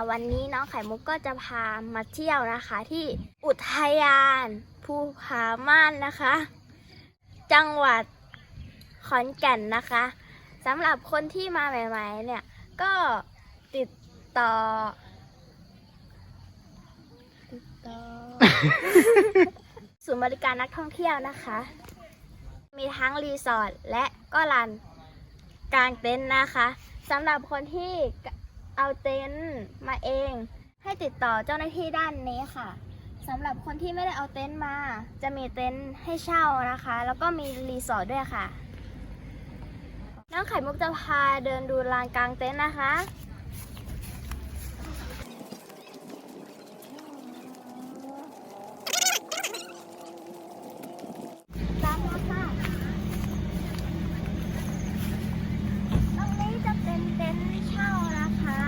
ค่ะวันนี้น้องไข่มุกก็จะพามาเที่ยวนะคะ ที่อุทยานภูผาม่านนะคะ จังหวัดขอนแก่นนะคะสำหรับคนที่มาใหม่ ๆ เนี่ย ก็ติดต่อ ติดต่อ ศูนย์บริการนักท่องเที่ยวนะคะ มีทั้งรีสอร์ทและก็ลานกลางเต็นท์นะคะสำหรับคนที่ เอาเต็นท์มาเอง ให้ติดต่อเจ้าหน้าที่ด้านนี้ค่ะสำหรับคนที่ไม่ได้เอาเต็นท์มา จะมีเต็นท์ให้เช่านะคะ แล้วก็มีรีสอร์ทด้วยค่ะ น้องไข่มุกจะพาเดินดูลานกลางเต็นท์นะคะ ตามมาค่ะ ตรงนี้จะเป็นเต็นท์เช่านะคะ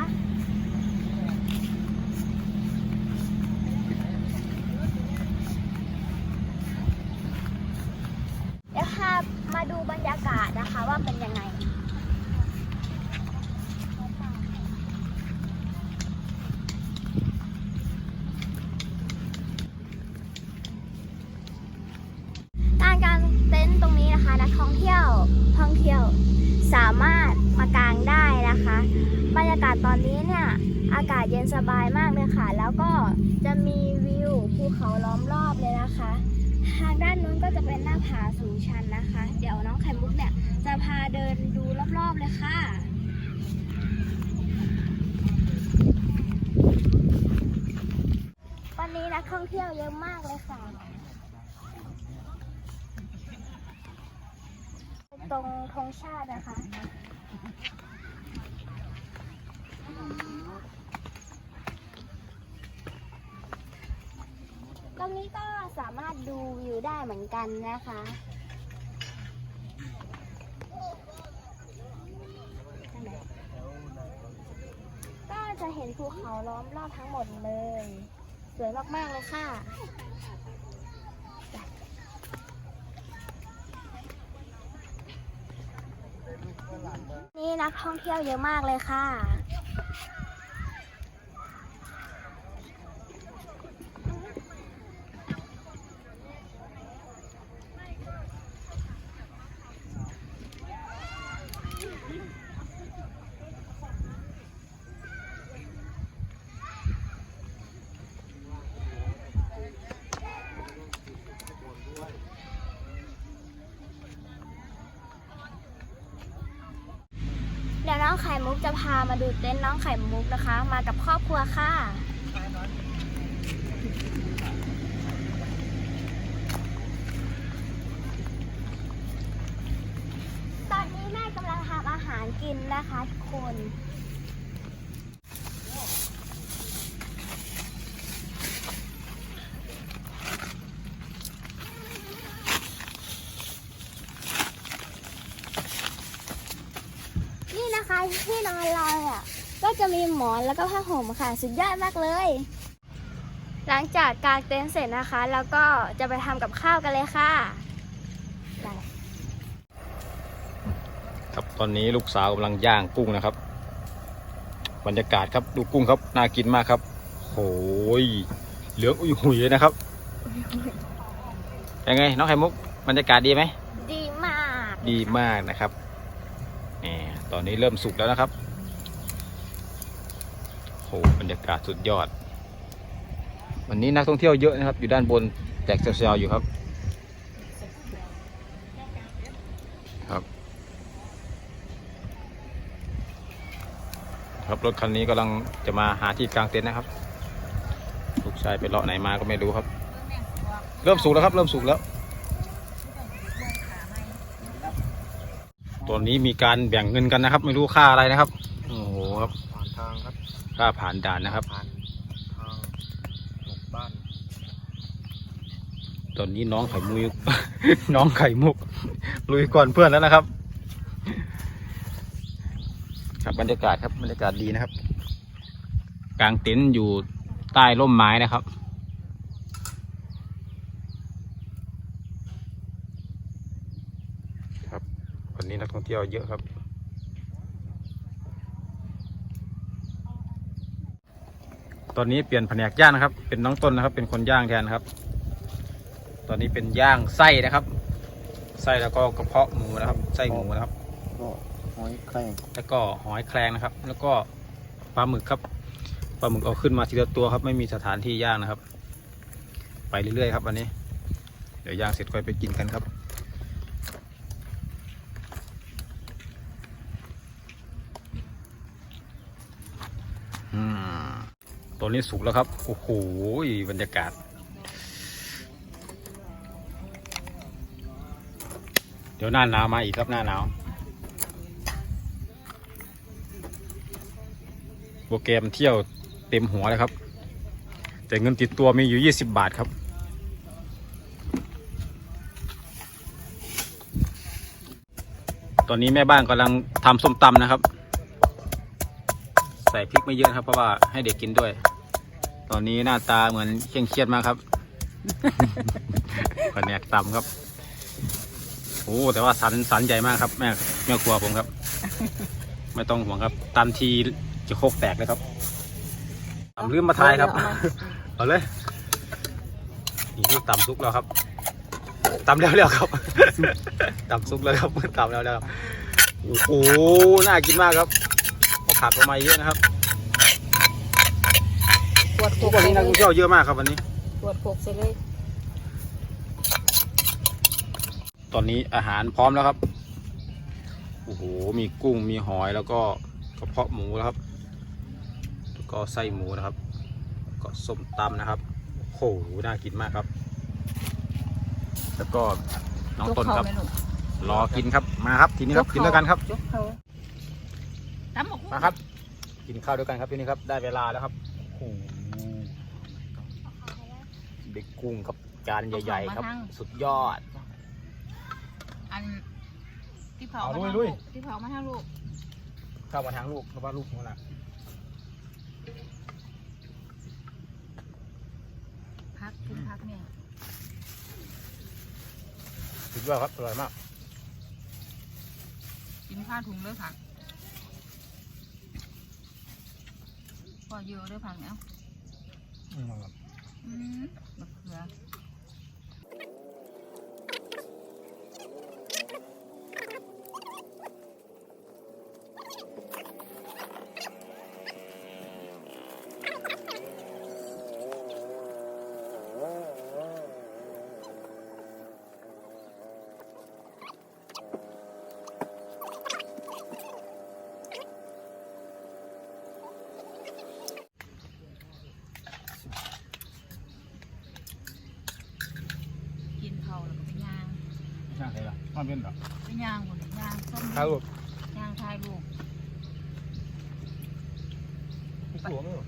เดี๋ยวพามา ดูบรรยากาศนะคะว่าเป็นยังไงการกางเต็นท์ตรงนี้นะคะนักท่องเที่ยวท่องเที่ยวสามารถมากางได้นะคะ บรรยากาศตอนนี้เนี่ยอากาศเย็นสบายมากเลยค่ะ แล้วก็จะมีวิวภูเขาล้อมรอบเลยนะคะ ทางด้านนู้นก็จะเป็นหน้าผาสูงชันนะคะ เดี๋ยวน้องไข่มุกเนี่ยจะพาเดินดูรอบๆเลยค่ะวันนี้นักท่องเที่ยวเยอะมากเลยค่ะ ตรงธงชาตินะคะ รงนี้ก็สามารถดูวิวได้เหมือนกันนะคะ ก็จะเห็นภูเขาล้อมรอบทั้งหมดเลย สวยมาก ๆ เลยค่ะนี่นักท่องเที่ยวเยอะมากเลยค่ะ ไข่มุกจะพามาดูเต็นท์น้องไข่มุกนะคะ มากับครอบครัวค่ะ ตอนนี้แม่กำลังทำอาหารกินนะคะทุกคน นี่นะคะ ที่นอนเราอะก็จะมีหมอนแล้วก็ผ้าห่มค่ะ สุดยอดมากเลย หลังจากกางเต็นท์เสร็จนะคะ แล้วก็จะไปทำกับข้าวกันเลยค่ะไปครับตอนนี้ลูกสาวกำลังย่างกุ้งนะครับ บรรยากาศครับดูกุ้งครับน่ากินมากครับโอ้ยเหลืองอุ้ยหุยเลยนะครับยังไงน้องไข่มุกบรรยากาศดีไหมดีมาก ดีมากนะครับแหม ตอนนี้เริ่มสุกแล้วนะครับโอ้บรรยากาศสุดยอด วันนี้นักท่องเที่ยวเยอะนะครับ อยู่ด้านบนแตกเซลล์อยู่ครับ ครับ ครับรถคันนี้กำลังจะมาหาที่กลางเต็นท์นะครับลูกชายไปเลาะไหนมาก็ไม่รู้ครับ เริ่มสุกแล้วครับ เริ่มสุกแล้ว ตอนนี้มีการแบ่งเงินกันนะครับ ไม่รู้ค่าอะไรนะครับ โอ้โหครับผ่านทางครับค่าผ่านด่านนะครับ ผ่านทางหมู่บ้านตอนนี้น้องไข่มุก น้องไข่มุก ลุยก่อนเพื่อนแล้วนะครับ ครับบรรยากาศครับบรรยากาศดีนะครับกลางเต็นท์อยู่ใต้ร่มไม้นะครับครับวันนี้นักท่อง เที่ยวเยอะครับ ตอนนี้เปลี่ยนแผนกย่างนะครับ เป็นน้องต้นนะครับ เป็นคนย่างแทนครับ ตอนนี้เป็นย่างไส้นะครับ ไส้แล้วก็กระเพาะหมูนะครับ ไส้หมูนะครับก็หอยแครงแล้วก็หอยแครงนะครับ แล้วก็ปลาหมึกครับปลาหมึกเอาขึ้นมาทีละตัวครับ ไม่มีสถานที่ย่างนะครับ ไปเรื่อยๆครับวันนี้ เดี๋ยวย่างเสร็จค่อยไปกินกันครับ ตัวนี้สุกแล้วครับ โอ้โหบรรยากาศ เดี๋ยวหน้าหนาวมาอีกครับหน้าหนาวโปรแกรมเที่ยวเต็มหัวเลยครับ แต่เงินติดตัวมีอยู่ 20 บาทครับตอนนี้แม่บ้านกำลังทำส้มตำนะครับ ใส่พริกไม่เยอะนะครับ เพราะว่าให้เด็กกินด้วย ตอนนี้หน้าตาเหมือนเคร่งเครียดมากครับแผนกตำครับโอ้แต่ว่าสันสันใหญ่มากครับ แม่แม่ครัวผมครับ ไม่ต้องห่วงครับตำทีจะโคกแตกเลยครับตำลืมมาทายครับ เอาเลยนี่คือตำซุกแล้วครับตำแล้วแล้วครับตำซุกแล้วครับตำแล้วแล้วครับโอ้โหน่ากินมากครับ เอาผักลงมาเยอะนะครับปวดโขทุกกวันนี้ใส่นักเลท่อยงเที่ยวเยอะมากครับวันนี้ปวดโขกใส่เลย ตอนนี้อาหารพร้อมแล้วครับ โอ้โห มีกุ้ง มีหอย แล้วก็กระเพาะหมูแล้วครับ แล้วก็ไส้หมูนะครับก็ส้มตำนะครับ โอ้โห น่ากินมากครับ แล้วก็น้องต้นครับยกเขาไหมลูกรอกินครับ มาครับ ทีนี้ครับ กินด้วยกันครับ ยกเขา ตำหมกมาครับ กินข้าวด้วยกันครับทีนี้ครับ ได้เวลาแล้วครับโอ้โหเด็กกุ้งครับจานใหญ่ ๆ ครับ สุดยอด อันที่เผาเอามาลุยทางลุยลูกที่เผามาทางลูกเข้ามาทางลูกเพราะว่าลูกมันหนักพักกินพักเนี่ยสุดยอดครับอร่อยมากกินข้าวถุงเลยผัก พอเยอะเลยผักเนี่ยอืมมะเขือ กินเผาแล้วก็ไปย่าง ย่างใครล่ะมันเป็นเหรอไปย่างคนย่างส้มข้าวลูกย่างทายลูกหัวไม่หรอ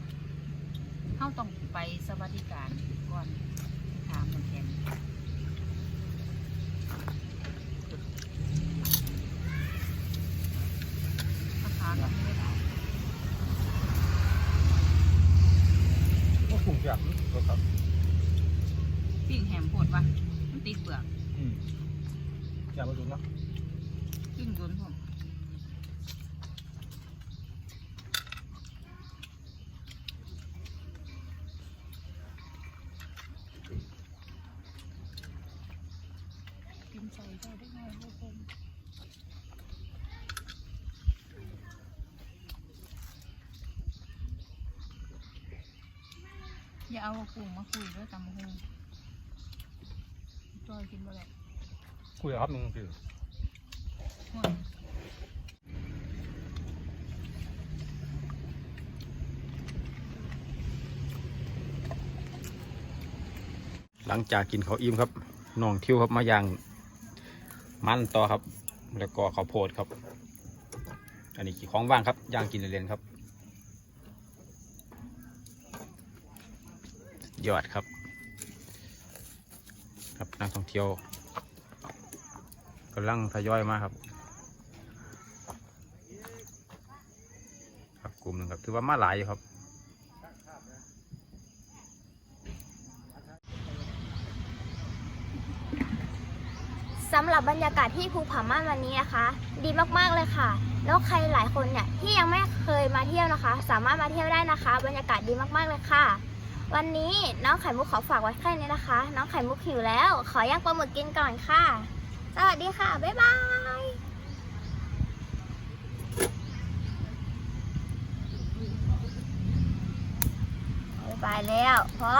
เข้าต้องไปสวัสดิการก่อนถามมันแทนราคาก็ไม่ได้ โอ้โหอยากครับ ปิ้งแหมโพดวะมันติดเปลือก อืมอยากมาดูนะ ปิ้งโดนผมกินใส่ได้ได้ไงพวกผม อย่าเอากุ้งมาคุยด้วยตำหูจอยกินบ่ได้คุยกับครับมึงคือห่วยหลังจากกินข้าวอิ่มครับน้องทิวครับมาย่างมันต่อครับ แล้วก็ข้าวโพดครับ อันนี้ของว่างครับย่างกินเล่นๆครับ ยอดครับ ครับนักท่องเที่ยวกำลังทยอยมาครับ ครับกลุ่มหนึ่งครับถือว่ามาหลายอยู่ครับสสำหรับบรรยากาศที่ภูผาม่านวันนี้นะคะ ดีมากๆเลยค่ะ แล้วใครหลายคนเนี่ยที่ยังไม่เคยมาเที่ยวนะคะ สามารถมาเที่ยวได้นะคะ บรรยากาศดีมากๆเลยค่ะ วันนี้น้องไข่มุกขอฝากไว้แค่นี้นะคะ น้องไข่มุกหิวแล้ว ขอย่างปลาหมึกกินก่อนค่ะ สวัสดีค่ะ บ๊ายบายไปแล้วพ่อ